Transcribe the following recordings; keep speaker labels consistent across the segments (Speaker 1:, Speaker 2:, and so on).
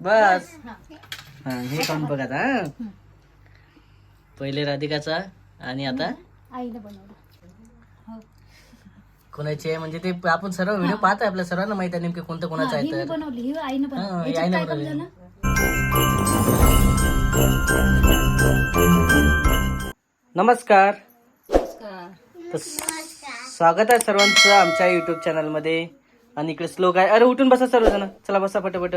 Speaker 1: बस. हा हे खाऊन बघ आता हा. पहिले राधिकाचा आणि आता?
Speaker 2: आईने बनवलं.
Speaker 1: कोणाची? आहे म्हणजे ते आपण सर्व व्हिडिओ पाहत आहे आपल्या सर्वांना माहीत आहे नेमके कोणतं कोणाचं
Speaker 2: ही
Speaker 1: आहे तर.
Speaker 2: बनवली ही आईने
Speaker 1: हा,
Speaker 2: बनवली.
Speaker 1: ही
Speaker 2: याच्यात
Speaker 1: आईने
Speaker 2: काय कमी
Speaker 1: बनवली.
Speaker 2: झालं
Speaker 1: नमस्कार. तर स्वागत आहे सर्वांचं आमच्या युट्यूब चॅनलमध्ये आणि इकडे श्लोक आहे. अरे उठून बसा सर्वजण. चला बसा पटपट.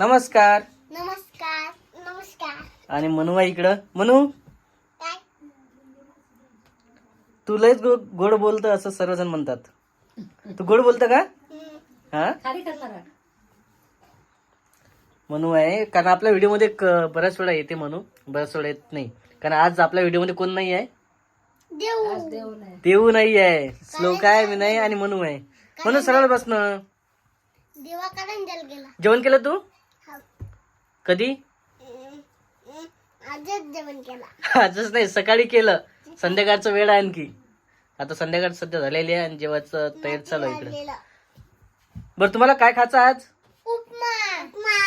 Speaker 1: नमस्कार.
Speaker 3: नमस्कार नमस्कार.
Speaker 1: आणि मनू आहे इकडं. मनू?
Speaker 3: काय?
Speaker 1: तू लयच गो- गोड बोलतं असं सर्वजण म्हणतात. तू गोड बोलतं का? हा?
Speaker 2: खाली करणार
Speaker 1: मनू आहे कारण आपल्या व्हिडिओमध्ये क- बऱ्याच वेळा येते मनू. बऱ्याच वेळा येत नाही. कारण आज आपल्या व्हिडिओमध्ये कोण नाही आहे?
Speaker 3: देऊ.
Speaker 2: देऊ नाही.
Speaker 1: देऊ नाही आहे. श्लोक आहे मी नाही. आणि मनू आहे. मनू सरळ बसणं
Speaker 3: देवाकडे जल गेला.
Speaker 1: जेवण केलं तू. कधी?
Speaker 3: आजच जेवण केला.
Speaker 1: आजच नाही सकाळी केलं. संध्याकाळचं वेळ आहे आणखी. आता संध्याकाळ सध्या झालेली आहे आणि जेवायचं तयार चालू आहे इकडे. बरं तुम्हाला काय खायचं आज?
Speaker 3: उपमा. उपमा.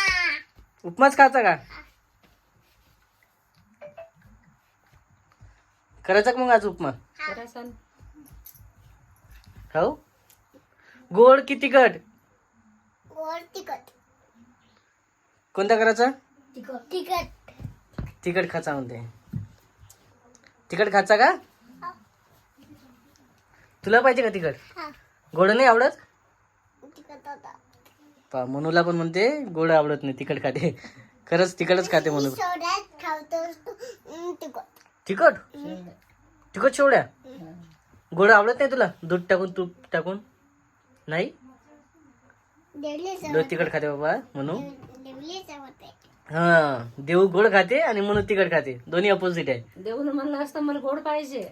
Speaker 1: उपमाच खायचा का? करायचा का मग आज उपमा?
Speaker 2: करायचं.
Speaker 1: हो गोड की तिखट?
Speaker 3: गोड तिखट.
Speaker 1: कोणता करायचा?
Speaker 3: तिखट.
Speaker 1: खायचा म्हणते. तिखट खायचा का? तुला पाहिजे का तिखट?
Speaker 3: हा.
Speaker 1: गोड नाही आवडत?
Speaker 3: तिखट होता.
Speaker 1: पा मनूला पण म्हणते गोड आवडत नाही तिखट खाते. खरंच तिखटच खाते म्हणू
Speaker 3: सोड्यात खावतो हम्म, तिखट.
Speaker 1: तिखट? तिखट शेवड्या गोड आवडत नाही तुला? दूध टाकून तूप टाकून? नाही? दूध तिखट खाते बाबा म्हणू
Speaker 3: देवली होते
Speaker 1: हा देऊ गोड खाते आणि म्हणून तिखट खाते. दोन्ही अपोजिट आहे.
Speaker 2: देऊन म्हणलं असतं मला गोड पाहिजे.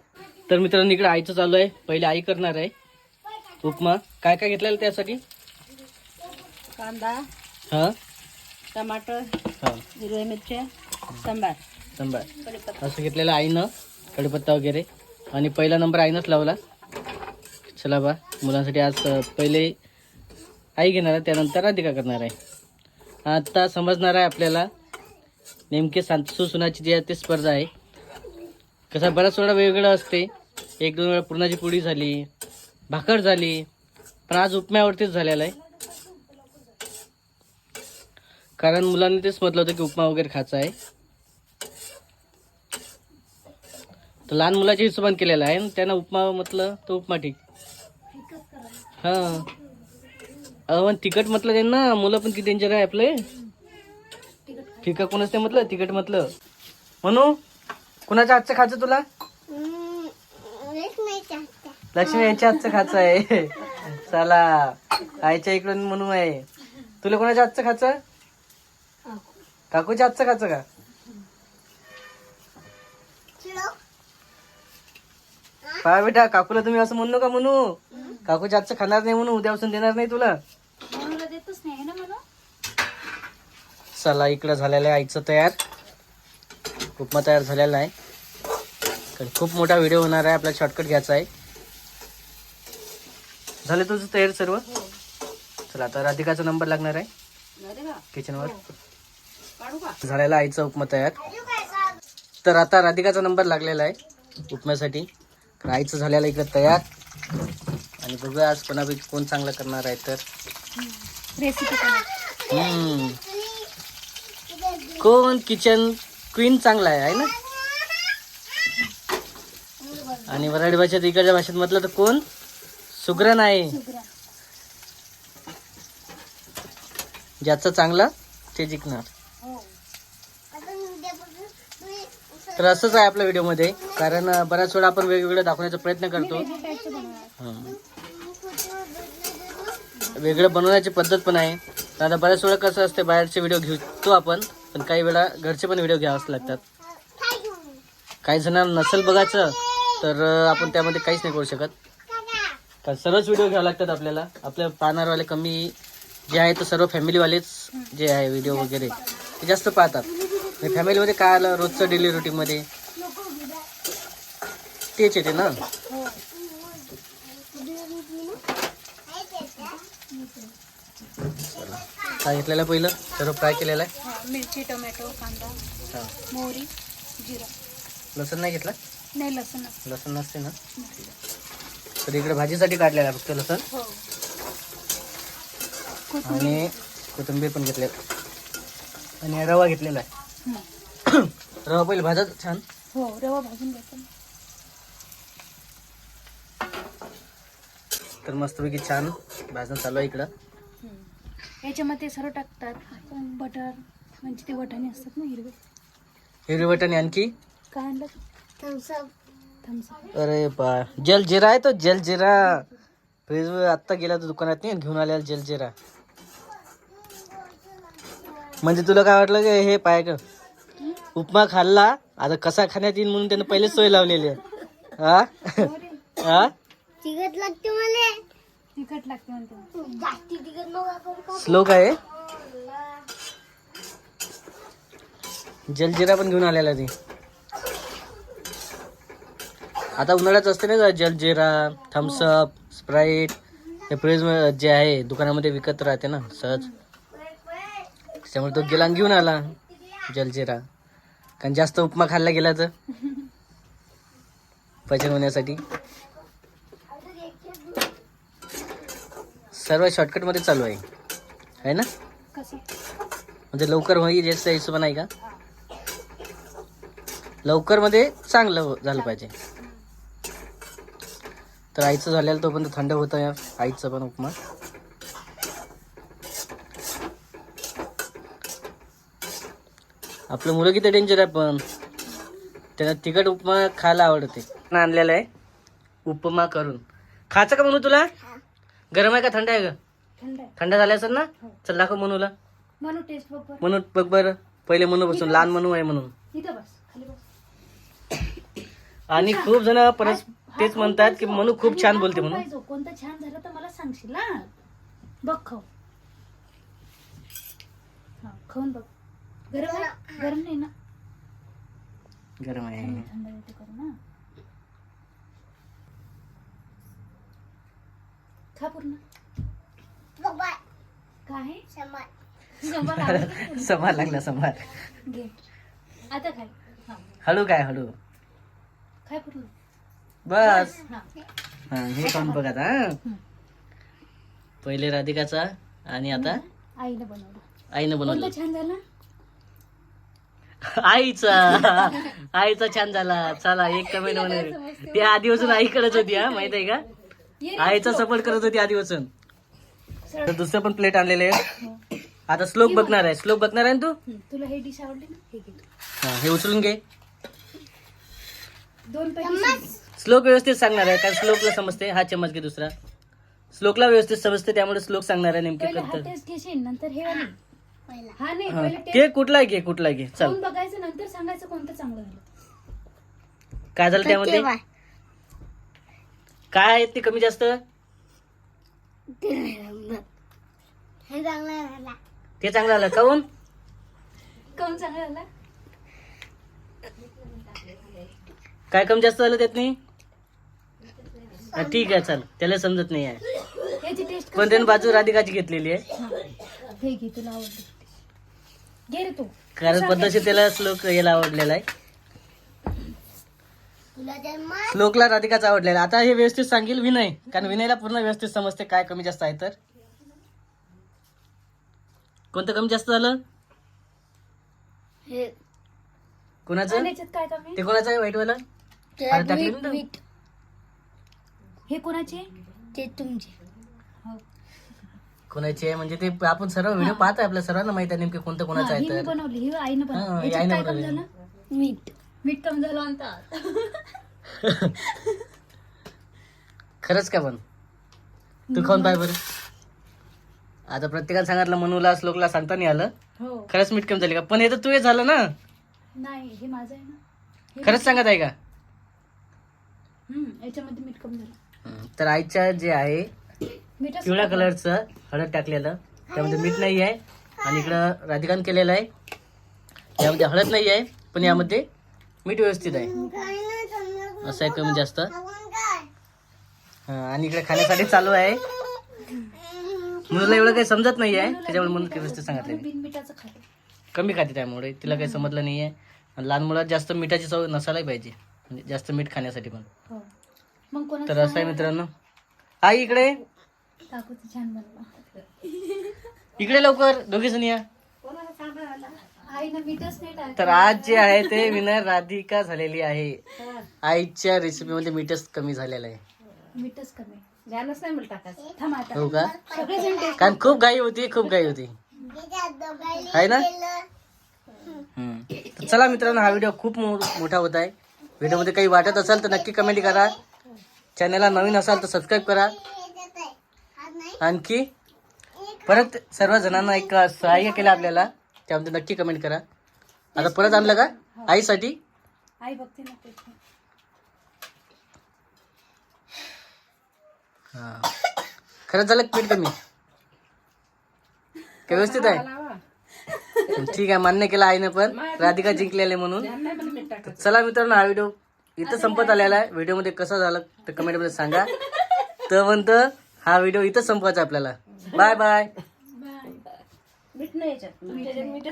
Speaker 1: तर मित्रांनो इकडे आईचं चालू आहे. पहिले आई करणार आहे. उपमा. काय काय घेतलेलं त्यासाठी?
Speaker 2: कांदा
Speaker 1: हा?
Speaker 2: टमाटर
Speaker 1: हा.
Speaker 2: हिरव्या मिरच्या सांबार.
Speaker 1: संभार असं घेतलेलं आईनं कढीपत्ता वगैरे. आणि पहिला नंबर आईनंच लावला. चला बा मुलांसाठी आज अं, पहिले आई घेणार आहे त्यानंतर राधिका करणार आहे. आता समजणार आहे आपल्याला नेमके सांतसू सुनाची जी आहे ती स्पर्धा आहे. कसं बऱ्याच वेळा वेगवेगळं असते. एक दोन वेळा पुरणाची पोळी झाली भाकर झाली पण आज उपम्यावरतीच झालेलं आहे. कारण मुलांनी तेच म्हटलं होतं की उपमा वगैरे खायचा आहे. तर लहान मुलाच्या हिशोबाने केलेला आहे त्यांना उपमा म्हटलं तर उपमा ठीक. हा. अरे पण तिखट म्हटलं त्यांना मुलं पण किती डेंजर आहे आपले. फिका कोणच नाही म्हटलं तिकट म्हटलं. म्हणू कुणाच्या हातचं खायचं तुला? लक्ष्मी यांच्या हातचं खायचं आहे. चला आईच्या इकडून म्हणून आहे. तुला कोणाच्या हातचं खायचं? काकूच्या हातचं खायचं का? पहा बेटा काकूला तुम्ही असं म्हणू का म्हणू काकूच्या हातचं खाणार नाही म्हणून उद्यापासून देणार नाही तुला.
Speaker 2: म्हणून देतच नाही ना मला?
Speaker 1: चला इकडं झालेलं आहे आईचं तयार. उपमा तयार झालेला आहे तर खूप मोठा व्हिडिओ होणार आहे आपला शॉर्टकट घ्यायचा आहे. झालं तुझं तयार सर्व? चला आता राधिकाचा नंबर लागणार आहे. किचनवर झालेला आईचा उपमा तयार. तर आता राधिकाचा नंबर लागलेला आहे उपम्यासाठी. आईचं झालेलं इकडं तयार. आणि बघूया आज कोणापैकी कोण चांगलं करणार आहे तर.
Speaker 2: रेसिपी
Speaker 1: हम्म. कोण? किचन क्वीन चांगला आहे आहे ना? आणि वराडी भाषेत इकडच्या भाषेत म्हटलं तर कोण? सुग्रण आहे ज्याचं चांगलं ते जिंकणार. तर असंच आहे आपल्या व्हिडिओमध्ये कारण बऱ्याच वेळा आपण वेगवेगळं दाखवण्याचा प्रयत्न करतो. वेगळं बनवण्याची पद्धत पण आहे. आता बऱ्याच वेळा कसं असते बाहेरचे व्हिडिओ घेतो आपण पण काही वेळा घरचे पण व्हिडिओ घ्यावाच लागतात. काही जणांना नसेल बघायचं तर आपण त्यामध्ये काहीच नाही करू शकत.
Speaker 3: काका
Speaker 1: कारण सर्वच व्हिडिओ घ्यावे लागतात आपल्याला. आपल्या पाहणारवाले कमी जे आहे तर सर्व फॅमिलीवालेच जे आहे व्हिडिओ वगैरे ते जास्त पाहतात. फॅमिलीमध्ये काय आलं रोजचं डेली रुटीनमध्ये तेच येते ना. काय घेतलेलं पहिलं? सर्व फ्राय केलेलं आहे?
Speaker 2: हा, मिरची टोमॅटो कांदा
Speaker 1: हां.
Speaker 2: मोहरी जिरा.
Speaker 1: लसूण नाही घेतलं?
Speaker 2: नाही लसूण.
Speaker 1: लसूण नसते ना? तर इकडे भाजीसाठी काढलेला आहे फक्त लसूण.
Speaker 2: हो. कोथिंबीर.
Speaker 1: आणि कोथिंबीर पण घेतले आणि रवा घेतलेला आहे.
Speaker 2: हं.
Speaker 1: रवा पहिले भाजत छान.
Speaker 2: हो रवा भाजून घ्यायचा
Speaker 1: तर मस्तपैकी छान भाजणं चालू आहे इकडं.
Speaker 2: याच्यामध्ये सर्व टाकतात. बटर म्हणजे ते वटाणे असतात ना हिरवे.
Speaker 1: हिरवी वाटाणे आणखी?
Speaker 2: काय आणलं
Speaker 3: थम्सअप
Speaker 1: अरे पा जल जिरा आहे तो जल जिरा. फ्रीज आत्ता गेला तो दुकानात नाही घेऊन आलेला जल जिरा. म्हणजे तुला काय वाटलं की हे पाय का उपमा खाल्ला आता कसा खाण्यात येईल म्हणून त्यानं पहिलेच सोय लावलेली आहे. हा हा
Speaker 3: तिखट लागते मला
Speaker 2: तिखट लागते म्हणते.
Speaker 3: जास्ती तिखट नका करू का
Speaker 1: श्लोक आहे. जलजिरा पण घेऊन आलेला ती. आता उन्हाळ्यात असते ना जलजिरा थम्सअप स्प्राईट हे फ्रीज जे आहे दुकानामध्ये विकत राहते ना सहज. त्यामुळे तो गेला आणि घेऊन आला जलजिरा. कारण जास्त उपमा खाल्ला गेला तर. पचन होण्यासाठी सर्व शॉर्टकटमध्ये चालू आहे. आहे ना?
Speaker 2: कसं?
Speaker 1: म्हणजे लवकर होईल याचा हिशोब नाही का? लवकरमध्ये चांगलं हो- झालं पाहिजे. तर आईचं झालेलं तो पण थंड होतं या आईचं पण उपमा. आपलं मुलं किती डेंजर आहे पण. त्यांना तिखट उपमा खायला आवडते. आणलेलं आहे. उपमा करून. खायचं का म्हणू तुला? गरम आहे का? थंड आहे का?
Speaker 2: थंड आहे.
Speaker 1: थंड झालं असेल ना? चल दाखव मनूला.
Speaker 2: म्हणू टेस्ट बरोबर
Speaker 1: म्हणून बघ बरं. पहिले मनू बसून लहान मनू आहे म्हणून.
Speaker 2: इथं बस. खाली बस.
Speaker 1: आणि खूप जण परत तेच म्हणतात की मनू खूप छान बोलते म्हणून.
Speaker 2: कोणतं छान झालं तर मला सांगशील ना बघ खाऊ. हा खाऊन बघ. गरम आहे? गरम नाही ना?
Speaker 1: गरम आहे.
Speaker 2: थंड करू ना. खा पूर्ण.
Speaker 3: बाबा
Speaker 2: काय?
Speaker 1: समार लागला समार
Speaker 2: घे. आता खाय. हा.
Speaker 1: हळू काय हळू?
Speaker 2: खाय पूर्ण.
Speaker 1: बस.
Speaker 2: हा.
Speaker 1: हा हे पण बघ आता हा. पहिले राधिकाचा आणि आता
Speaker 2: आईने बनवलं.
Speaker 1: आईनं बनवलं.
Speaker 2: कोणतं छान झालं?
Speaker 1: आईचा. आईचा छान झाला. चला एक कमेंट म्हणून ती आधीपासून आईकडेच होती हा माहीत आहे का. आईचा सपोर्ट करत होती आधीपासून.
Speaker 2: सरळ.
Speaker 1: तर दुसरं पण प्लेट आणलेले आहे.
Speaker 2: हो.
Speaker 1: आता श्लोक बघणार आहे. श्लोक बघणार आहे ना तू?
Speaker 2: हं, तुला हे डिश आवडली ना? हे घे.
Speaker 1: हा, हे उचलून घे.
Speaker 2: दोन पैकी
Speaker 1: श्लोक व्यवस्थित सांगणार आहे. कारण श्लोकला समजते. हा चम्मच घे दुसरा. श्लोकला व्यवस्थित समजते त्यामुळे श्लोक सांगणार आहे नेमके
Speaker 2: पहिले हा
Speaker 1: करत
Speaker 2: टेस्ट घेशील नंतर हे वाली.
Speaker 3: पहिला.
Speaker 2: हा नाही
Speaker 1: हा,
Speaker 2: पहिले टेस्ट
Speaker 1: घे कुठला घे कुठला घे. चल.
Speaker 2: बघायचं नंतर सांगायचं कोणतं चांगलं झालं.
Speaker 1: काय झालं त्यामध्ये. काय आहे ते कमी जास्त?
Speaker 3: ते. हे चांगलं झाला
Speaker 1: ते चांगलं आलं. काऊन?
Speaker 2: कोण चांगलं झालं
Speaker 1: काय कमी जास्त झालं त्यात नाही हा, ठीक आहे चल. त्याला समजत नाही आहे.
Speaker 2: याची टेस्ट
Speaker 1: पण त्याने बाजू राधिकाची घेतलेली आहे.
Speaker 2: हे. घे तुला आवडली घे रे तू.
Speaker 1: कारण पद्धतशीर त्याला श्लोक याला आवडलेला आहे. श्लोकला राधिकाचा आवडलेला. आता हे व्यवस्थित सांगेल विनय कारण विनयला पूर्ण व्यवस्थित समजते काय कमी जास्त आहे तर. कोणतं कमी जास्त झालं?
Speaker 3: हे
Speaker 1: कोणाचं?
Speaker 2: काय कमी?
Speaker 1: ते कोणाचं आहे व्हाईट वाला अरे टाकली ना?
Speaker 2: हे कोणाचे?
Speaker 3: ते तुमचे.
Speaker 2: हो.
Speaker 1: कोणाची? आहे म्हणजे ते आपण सर्व व्हिडिओ पाहत आहे आपल्या सर्वांना माहीत आहे नेमके कोणतं कोणाचं
Speaker 2: हा,
Speaker 1: आहे
Speaker 2: ही मी
Speaker 1: तर.
Speaker 2: बनवली ही आईनं
Speaker 1: हा,
Speaker 2: बनवली.
Speaker 1: ही
Speaker 2: याच्यात
Speaker 1: आईनं
Speaker 2: काय कमी
Speaker 1: बनवली.
Speaker 2: झालं?
Speaker 3: मीठ.
Speaker 2: मीठ कमी झालं म्हणतात
Speaker 1: खरंच का पण? तू खाऊन पाय बरं. आता प्रत्येकाला सांगितलं मनूला श्लोकला सांगता नाही आलं.
Speaker 2: हो.
Speaker 1: खरंच मीठ कमी झाली का? पण हे तर तू हे झालं ना?
Speaker 2: नाही हे माझं आहे ना. हे
Speaker 1: खरंच सांगत आहे का?
Speaker 2: हम्म, याच्यामध्ये मीठ कमी झालं.
Speaker 1: हं, तर आईच्या जे आहे
Speaker 2: मीठ
Speaker 1: पिवळ्या कलरचं हळद टाकलेलं. त्यामध्ये मीठ नाही आहे आणि इकडं राधिकान केलेलं आहे. यामध्ये हळद नाही आहे पण यामध्ये मीठ व्यवस्थित आहे. असं आहे कमी जास्त. हं, आणि इकडे खाण्यासाठी चालू आहे. मुलीला एवढं काही समजत नाही आहे त्याच्यामुळे म्हणून व्यवस्थित सांगितलं. कमी खाते त्यामुळे. तिला काही समजलं नाही आहे आणि लहान मुलात जास्त मिठाची चव नसायलाही पाहिजे. म्हणजे जास्त मीठ खाण्यासाठी पण.
Speaker 2: हो.
Speaker 1: तर असं आहे मित्रांनो. आई इकडे. इकडे लवकर. दोघे जण या
Speaker 2: आईनं मीठच नाही टाक
Speaker 1: तर आज जे आहे ते विनर राधिका झालेली आहे. आईच्या रेसिपीमध्ये मीठच कमी झालेलं आहे.
Speaker 2: मीठच कमी. नाही
Speaker 1: हो का? कारण खूप घाई होती खूप घाई होती. आहे ना? चला मित्रांनो हा व्हिडिओ खूप मोठा होत आहे. व्हिडिओमध्ये काही वाटत असेल तर नक्की कमेंट करा. चॅनलला नवीन असाल तर सबस्क्राईब करा. आणखी? परत सर्व जणांना एक सहाय्य केलं आपल्याला. त्यामध्ये नक्की कमेंट करा. आता परत आणलं का? आईसाठी?
Speaker 2: आई बघते ना
Speaker 1: हा. खरंच झालं पीठ कमी? काय व्यवस्थित आहे? ठीक आहे मान्य केलं आईने पण. राधिका जिंकलेले म्हणून. तर चला मित्रांनो हा व्हिडिओ इथं संपत आलेला आहे. व्हिडिओमध्ये कसा झाला तर कमेंटमध्ये सांगा. तर म्हणतं हा व्हिडिओ इथं संपवायचा आपल्याला. Bye bye.
Speaker 2: मीठ नाही याच्यात. मीठ